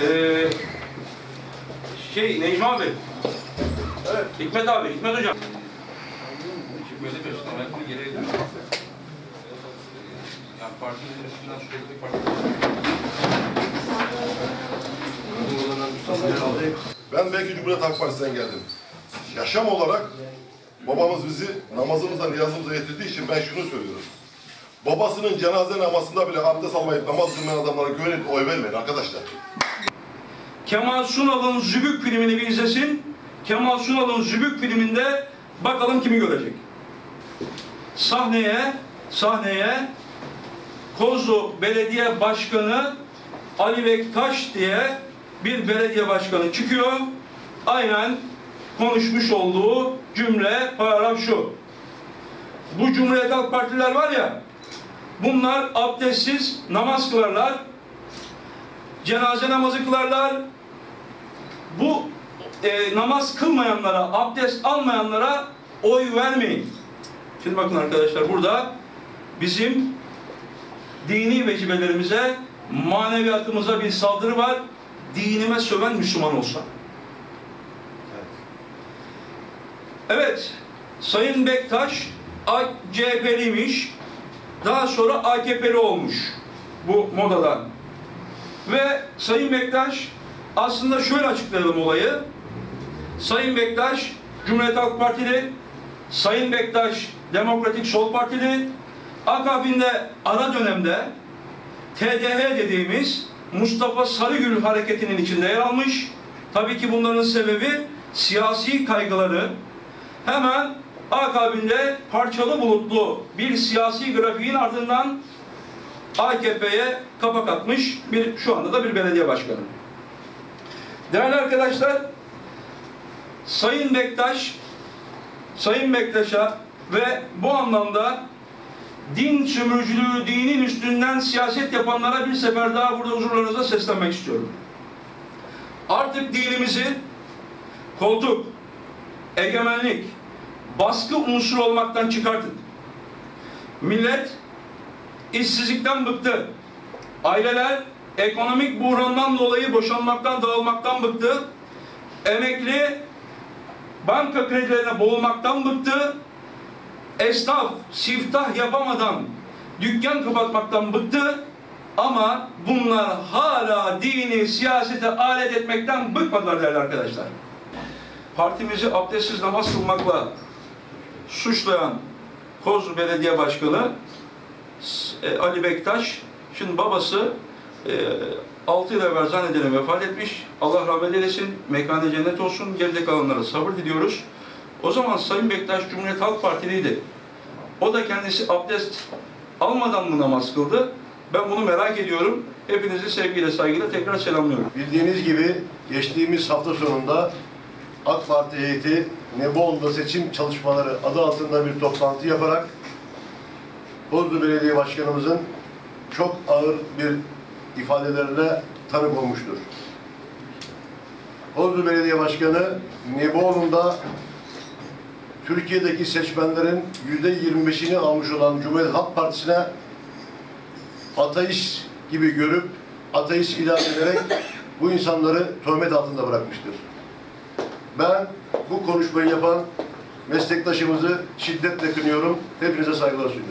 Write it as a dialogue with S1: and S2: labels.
S1: Ee, şey Necmi abi. Evet. Hikmet abi, Hikmet hocam. Hikmet'e kaçtı. Ben geriye dönüyorum. Yani partinin üstünden sürekli parti.
S2: Ben belki Cumhuriyet Halk Partisi'nden geldim. Yaşam olarak babamız bizi namazımıza, niyazımıza getirdiği için ben şunu söylüyorum. Babasının cenaze namazında bile abdest almayıp namaz kılmayan adamlara güvenip oy vermeyin arkadaşlar.
S1: Kemal Sunal'ın Zübük filmini bir izlesin. Kemal Sunal'ın Zübük filminde bakalım kimi görecek. Sahneye, sahneye Kozlu Belediye Başkanı Ali Bektaş diye bir belediye başkanı çıkıyor. Aynen konuşmuş olduğu cümle, paragraf şu. Bu Cumhuriyet Halk Partiler var ya, bunlar abdestsiz namaz kılarlar, cenaze namazı kılarlar, bu e, namaz kılmayanlara, abdest almayanlara oy vermeyin. Şimdi bakın arkadaşlar burada bizim dini vecibelerimize, maneviyatımıza bir saldırı var. Dinime söven Müslüman olsa. Evet, Sayın Bektaş CHP'liymiş. Daha sonra AKP'li olmuş bu modadan. Ve Sayın Bektaş aslında şöyle açıklayalım olayı. Sayın Bektaş Cumhuriyet Halk Partili, Sayın Bektaş Demokratik Sol Partili, akabinde ara dönemde TDH dediğimiz Mustafa Sarıgül hareketinin içinde yer almış. Tabii ki bunların sebebi siyasi kaygıları. Hemen akabinde parçalı bulutlu bir siyasi grafiğin ardından AKP'ye kapak atmış bir şu anda da bir belediye başkanı. Değerli arkadaşlar, Sayın Bektaş, Sayın Bektaş'a ve bu anlamda din sömürücülüğü, dinin üstünden siyaset yapanlara bir sefer daha burada huzurlarınızda seslenmek istiyorum. Artık dinimizi koltuk, egemenlik, baskı unsuru olmaktan çıkartın. Millet işsizlikten bıktı. Aileler ekonomik buhrandan dolayı boşanmaktan, dağılmaktan bıktı. Emekli banka kredilerine boğulmaktan bıktı. Esnaf siftah yapamadan dükkan kapatmaktan bıktı. Ama bunlar hala dini siyasete alet etmekten bıkmadılar değerli arkadaşlar. Partimizi abdestsiz namaz kılmakla suçlayan Kozlu Belediye Başkanı e, Ali Bektaş, şimdi babası e, 6 yıl evvel zannederim vefat etmiş. Allah rahmet eylesin, mekanı cennet olsun, geride kalanlara sabır diliyoruz. O zaman Sayın Bektaş Cumhuriyet Halk Partiliydi. O da kendisi abdest almadan mı namaz kıldı? Ben bunu merak ediyorum. Hepinizi sevgiyle, saygıyla tekrar selamlıyorum.
S3: Bildiğiniz gibi geçtiğimiz hafta sonunda AK Parti heyeti Nebolu'da seçim çalışmaları adı altında bir toplantı yaparak Bozlu Belediye Başkanımızın çok ağır bir ifadelerine tanık olmuştur. Bozlu Belediye Başkanı Nebolu'nda Türkiye'deki seçmenlerin yüzde 25'ini almış olan Cumhuriyet Halk Partisi'ne ateist gibi görüp ateist ilan ederek bu insanları töhmet altında bırakmıştır. Ben bu konuşmayı yapan meslektaşımızı şiddetle kınıyorum. Hepinize saygılar sunuyorum.